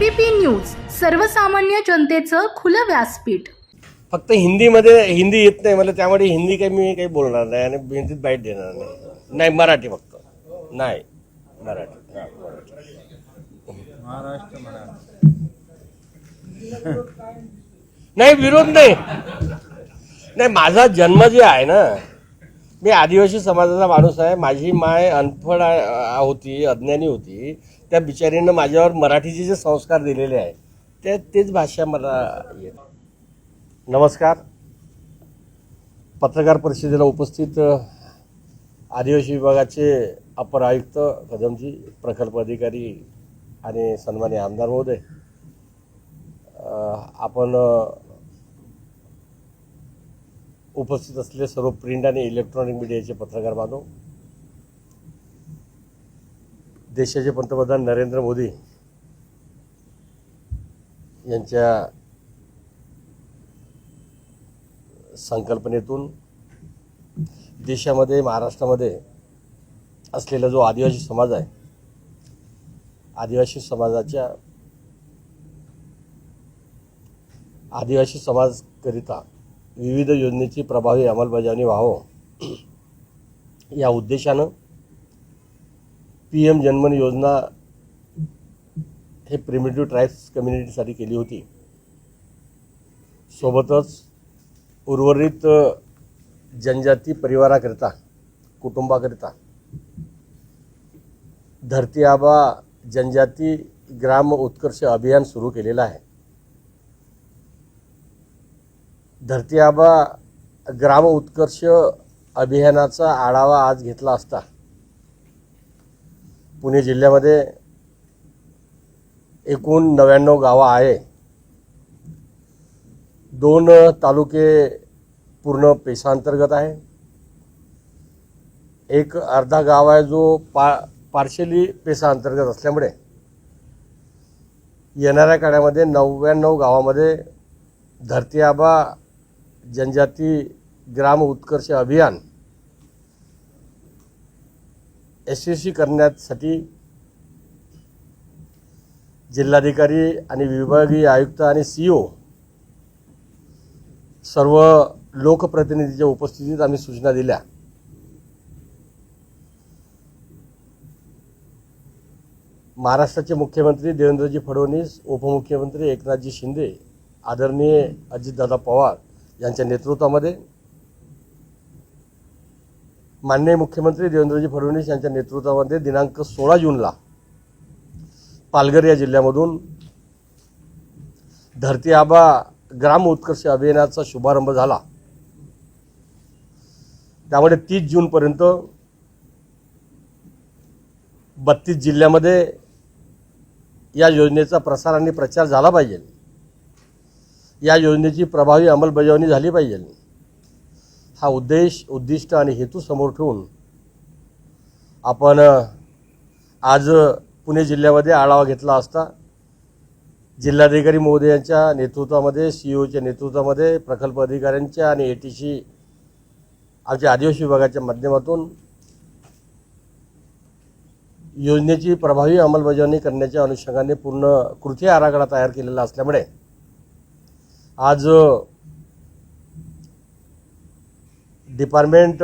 ABP news सर्वसामान्य जनतेचं खुलं व्यासपीठ. फक्त हिंदीमध्ये हिंदी येत नाही मला त्यामुळे हिंदी काही मी काही बोलणार नाही आणि हिंदीत बाईट देणार नाही. नाही मराठी फक्त. नाही मराठी. हा, मराठी. महाराष्ट्र म्हणा नाही विरोध नाही. नाही माझा जन्म जे आहे ना मी आदिवासी समाजाचा माणूस आहे. माझी माय अनफड होती अज्ञानी होती. त्या बिचारीनं माझ्यावर मराठीचे जे संस्कार दिलेले आहे ते तेच भाषा मला येत. नमस्कार. पत्रकार परिषदेला उपस्थित आदिवासी विभागाचे अपर आयुक्त कदमजी प्रकल्प अधिकारी आणि सन्मान्य आमदार महोदय. आपण उपस्थित असलेले सर्व प्रिंट आणि इलेक्ट्रॉनिक मीडियाचे पत्रकार बांधव देशाचे पंतप्रधान नरेंद्र मोदी यांच्या संकल्पनेतून देशामध्ये महाराष्ट्रामध्ये असलेला जो आदिवासी समाज आहे आदिवासी समाजाच्या आदिवासी समाजकरिता विविध योजनेची प्रभावी अंमलबजावणी व्हावं. या उद्देशानं पी एम जनमन योजना हे प्रिमिटिव्ह ट्राईब्स कम्युनिटीसाठी केली होती. सोबतच उर्वरित जनजाती परिवाराकरिता कुटुंबाकरिता धरती आबा जनजाती ग्राम उत्कर्ष अभियान सुरू केलेलं आहे. धरती आबा ग्राम उत्कर्ष अभियानाचा आढावा आज घेतला असता. पुणे जिल्ह्यामध्ये एकूण नव्याण्णव गावं आहे. दोन तालुके पूर्ण पेशांतर्गत आहे. एक अर्धा गाव आहे जो पा पार्शली पेशाअंतर्गत असल्यामुळे येणाऱ्या काळामध्ये नव्याण्णव गावामध्ये धरती आबा जनजाती ग्राम उत्कर्ष अभियान यशस्वी करण्यासाठी जिल्हाधिकारी आणि विभागीय आयुक्त आणि सी ओ सर्व लोकप्रतिनिधीच्या उपस्थितीत आम्ही सूचना दिल्या. महाराष्ट्राचे मुख्यमंत्री देवेंद्रजी फडणवीस उपमुख्यमंत्री एकनाथजी शिंदे आदरणीय अजितदादा पवार यांच्या नेतृत्वामध्ये माननीय मुख्यमंत्री देवेंद्रजी फडणवीस यांच्या नेतृत्वामध्ये दिनांक सोळा जूनला पालघर या जिल्ह्यामधून धरती आबा ग्राम उत्कर्ष अभियानाचा शुभारंभ झाला. त्यामुळे तीस जूनपर्यंत बत्तीस जिल्ह्यामध्ये या योजनेचा प्रसार आणि प्रचार झाला पाहिजे. या योजनेची प्रभावी अंमलबजावणी झाली पाहिजे. हा उद्देश उद्दिष्ट आणि हेतू समोर ठेवून आपण आज पुणे जिल्ह्यामध्ये आढावा घेतला असता. जिल्हाधिकारी महोदयांच्या नेतृत्वामध्ये सी ओच्या नेतृत्वामध्ये प्रकल्प अधिकाऱ्यांच्या आणि ए टी सी आमच्या आदिवासी विभागाच्या माध्यमातून योजनेची प्रभावी अंमलबजावणी करण्याच्या अनुषंगाने पूर्ण कृती आराखडा तयार केलेला असल्यामुळे आज डिपार्टमेंट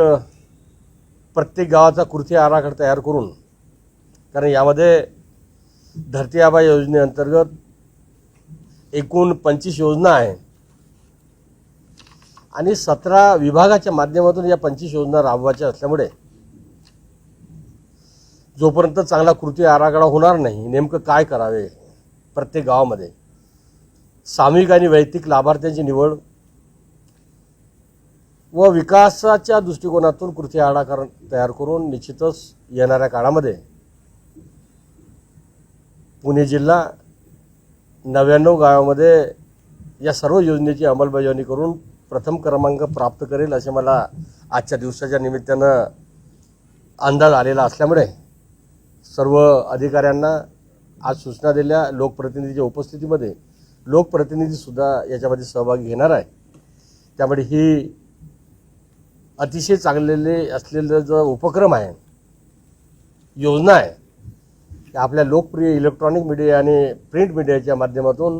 प्रत्येक गावाचा कृती आराखडा तयार करून कारण यामध्ये धरती आबा योजनेअंतर्गत एकूण पंचवीस योजना आहे. आणि सतरा विभागाच्या माध्यमातून या पंचवीस योजना राबवायच्या असल्यामुळे जोपर्यंत चांगला कृती आराखडा होणार नाही नेमकं काय करावे प्रत्येक गावामध्ये? सामूहिक आणि वैयक्तिक लाभार्थ्यांची निवड व विकासाच्या दृष्टिकोनातून कृती आराखडा तयार करून निश्चितच येणाऱ्या काळामध्ये पुणे जिल्हा नव्याण्णव गावामध्ये या सर्व योजनेची अंमलबजावणी करून प्रथम क्रमांक प्राप्त करेल असे मला आजच्या दिवसाच्या निमित्तानं अंदाज आलेला असल्यामुळे सर्व अधिकाऱ्यांना आज सूचना दिल्या. लोकप्रतिनिधीच्या उपस्थितीमध्ये लोकप्रतिनिधीसुद्धा याच्यामध्ये सहभागी घेणार आहे. त्यामुळे ही अतिशय चांगलेले असलेलं जो उपक्रम आहे योजना आहे की आपल्या लोकप्रिय इलेक्ट्रॉनिक मीडिया आणि प्रिंट मीडियाच्या माध्यमातून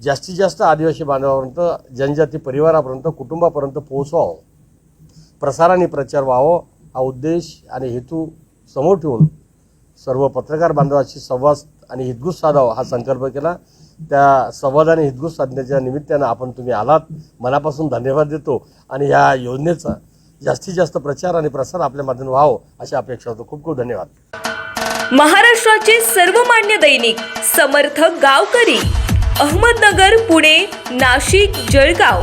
जास्तीत जास्त आदिवासी बांधवापर्यंत जनजाती परिवारापर्यंत कुटुंबापर्यंत पोहोचवावं प्रसार आणि प्रचार व्हावं हा उद्देश आणि हेतू समोर ठेवून सर्व पत्रकार बांधवांशी संवाद आणि हितगुज साधावा हा संकल्प केला. त्या संवाद आणि हितगुज साधण्याच्या निमित्तानं आपण तुम्ही आलात. मनापासून धन्यवाद देतो. आणि या योजनेचा जास्तीत जास्त प्रचार आणि प्रसार आपल्या माध्यम व्हावं अशी अपेक्षा होतो. खूप खूप धन्यवाद. महाराष्ट्राचे सर्वमान्य दैनिक समर्थ गावकरी अहमदनगर पुणे नाशिक जळगाव.